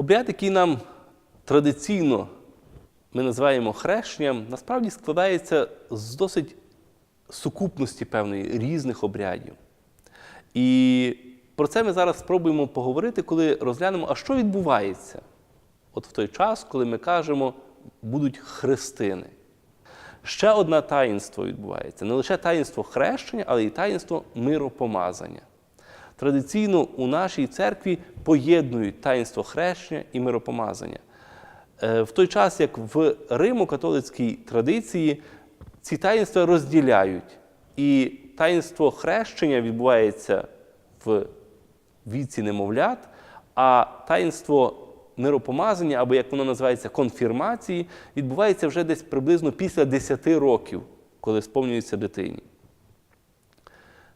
Обряд, який нам традиційно ми називаємо хрещенням, насправді складається з досить сукупності певної різних обрядів. І про це ми зараз спробуємо поговорити, коли розглянемо, а що відбувається от в той час, коли ми кажемо, будуть хрестини. Ще одне таїнство відбувається. Не лише таїнство хрещення, але й таїнство миропомазання. Традиційно у нашій церкві поєднують таїнство хрещення і миропомазання. Е, В той час, як в римо-католицькій традиції ці таїнства розділяють. І таїнство хрещення відбувається в віці немовлят, а таїнство миропомазання, або як воно називається, конфірмації, відбувається вже десь приблизно після 10 років, коли сповнюється дитині.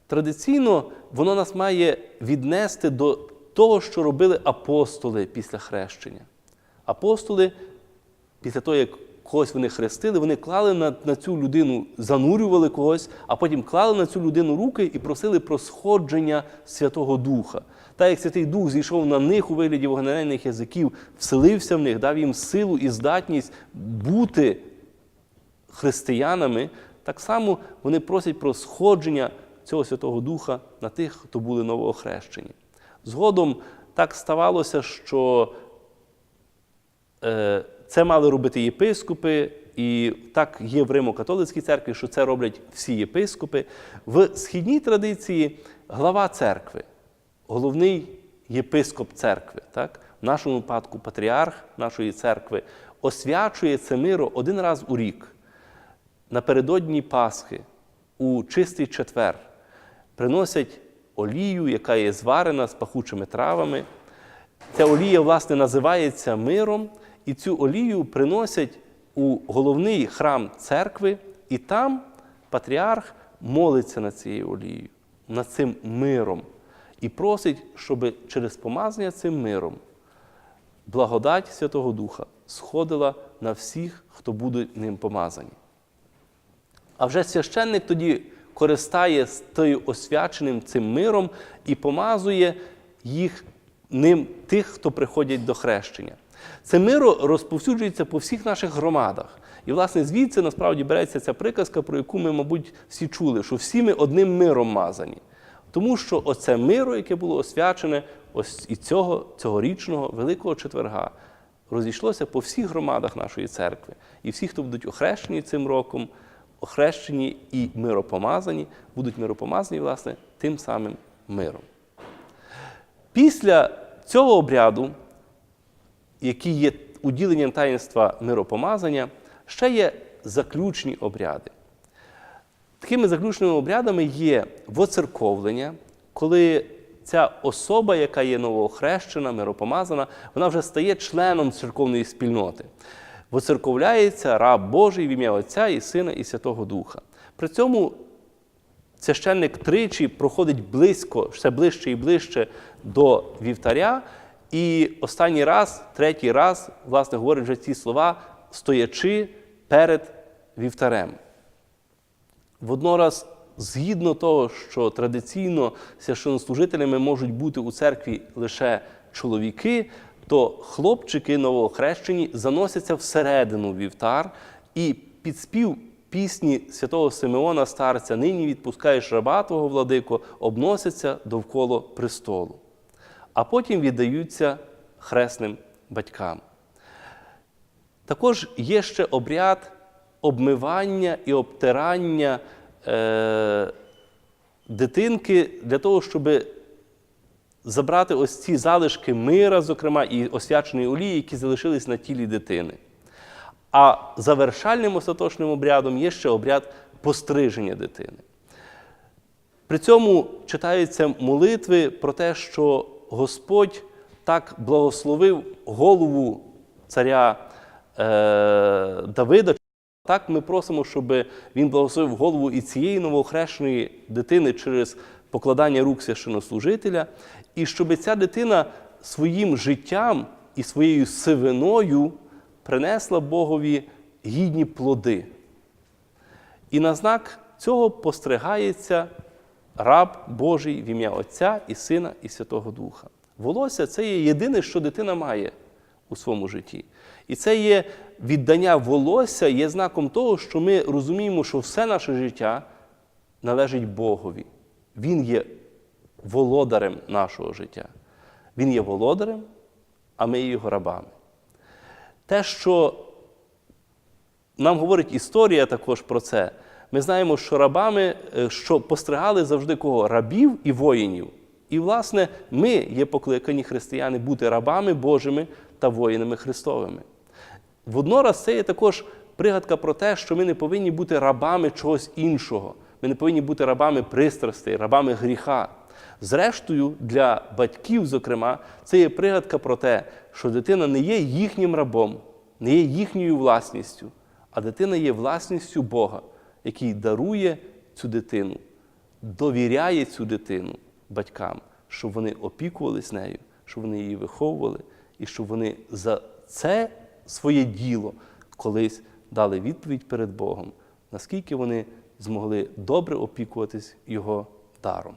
Традиційно воно нас має віднести до того, що робили апостоли після хрещення. Апостоли, після того, як когось вони хрестили, вони клали на, на цю людину, занурювали когось, а потім клали на цю людину руки і просили про сходження Святого Духа. Так як Святий Дух зійшов на них у вигляді вогненних язиків, вселився в них, дав їм силу і здатність бути християнами, так само вони просять про сходження цього Святого Духа на тих, хто були новоохрещені. Згодом так ставалося, що е, це мали робити єпископи, і так є в Римо-католицькій церкві, що це роблять всі єпископи. В східній традиції глава церкви, головний єпископ церкви, так? в нашому випадку патріарх нашої церкви, освячує це миро один раз у рік. Напередодні Пасхи, у чистий четвер, приносять олію, яка є зварена з пахучими травами. Ця олія, власне, називається миром, і цю олію приносять у головний храм церкви, і там патріарх молиться над цією олією, над цим миром, і просить, щоб через помазання цим миром благодать Святого Духа сходила на всіх, хто буде ним помазані. А вже священник тоді користає тою освяченим цим миром і помазує їх ним тих, хто приходять до хрещення. Це миро розповсюджується по всіх наших громадах. І, власне, звідси насправді береться ця приказка, про яку ми, мабуть, всі чули, що всі ми одним миром мазані. Тому що оце миро, яке було освячене ось і цього цьогорічного Великого четверга, розійшлося по всіх громадах нашої церкви. І всі, хто будуть охрещені цим роком, охрещені і миропомазані, будуть миропомазані, власне, тим самим миром. Після цього обряду, який є уділенням таїнства миропомазання, ще є заключні обряди. Такими заключними обрядами є воцерковлення, коли ця особа, яка є новоохрещена, миропомазана, вона вже стає членом церковної спільноти. Воцерковляється раб Божий в ім'я Отця і Сина і Святого Духа. При цьому священник тричі проходить близько, все ближче і ближче до вівтаря, і останній раз, третій раз, власне, говорить вже ці слова, стоячи перед вівтарем. Воднораз, згідно того, що традиційно священнослужителями можуть бути у церкві лише чоловіки, то хлопчики новоохрещені заносяться всередину вівтар і під спів пісні святого Симеона старця нині відпускаєш раба твого владико, обносяться довкола престолу, а потім віддаються хресним батькам. Також є ще обряд обмивання і обтирання е, дитинки для того, щоб забрати ось ці залишки мира, зокрема, і освяченої олії, які залишились на тілі дитини. А завершальним остаточним обрядом є ще обряд постриження дитини. При цьому читаються молитви про те, що Господь так благословив голову царя е, Давида. Так ми просимо, щоб він благословив голову і цієї новоохрещеної дитини через покладання рук священнослужителя, і щоб ця дитина своїм життям і своєю сивиною принесла Богові гідні плоди. І на знак цього постригається раб Божий в ім'я Отця і Сина і Святого Духа. Волосся це є єдине, що дитина має. у своєму житті. І це є віддання волосся, є знаком того, що ми розуміємо, що все наше життя належить Богові. Він є володарем нашого життя. Він є володарем, а ми є його рабами. Те, що нам говорить історія також про це. Ми знаємо, що рабами, е, що постригали завжди кого? Рабів і воїнів. І, власне, ми є покликані християни бути рабами Божими та воїнами Христовими. Воднораз це є також пригадка про те, що ми не повинні бути рабами чогось іншого. Ми не повинні бути рабами пристрастей, рабами гріха. Зрештою, для батьків, зокрема, це є пригадка про те, що дитина не є їхнім рабом, не є їхньою власністю, а дитина є власністю Бога, який дарує цю дитину, довіряє цю дитину батькам, щоб вони опікувались нею, щоб вони її виховували, і щоб вони за це своє діло колись дали відповідь перед Богом, наскільки вони змогли добре опікуватись його даром.